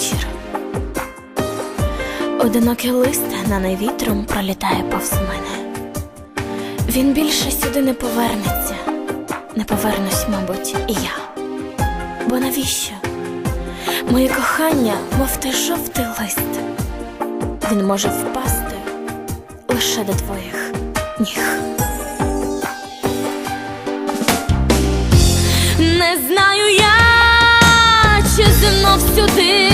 вечір. Одинокий лист, гнаний вітром, пролітає повз мене. Він більше сюди не повернеться, не повернусь, мабуть, і я. Бо навіщо? Моє кохання, мов той жовтий лист. Він може впасти лише до твоїх ніг. Не знаю я, чи знов сюди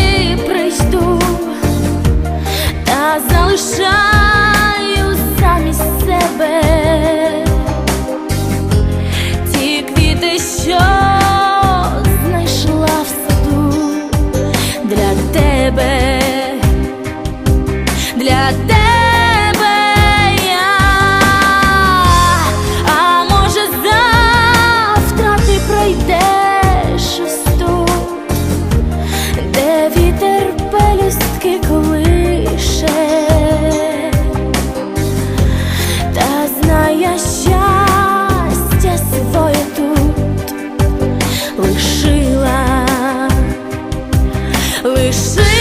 для тебе я, а може завтра ти пройдеш тут, де вітер пелюстки колише, та знає щастя своє тут лишила, лишила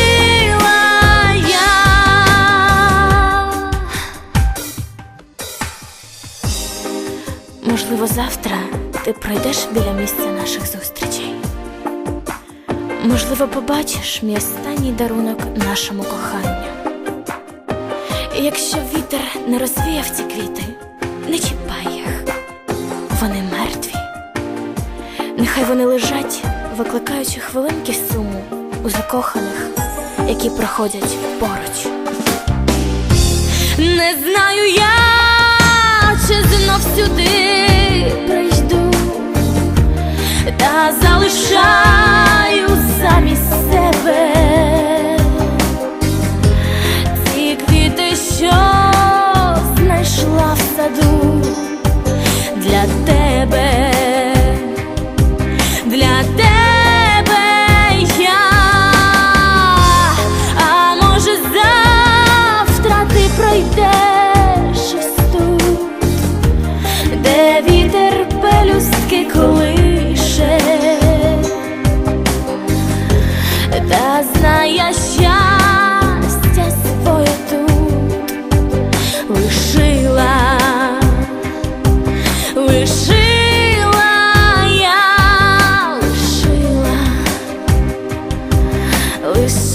Можливо, завтра ти пройдеш біля місця наших зустрічей. Можливо, побачиш мій останній дарунок нашому коханню. І якщо вітер не розвіяв ці квіти, не чіпай їх. Вони мертві. Нехай вони лежать, викликаючи хвилинки суму у закоханих, які проходять поруч. Не знаю я, чи знов сюди залишаю лишила я лишила лишила.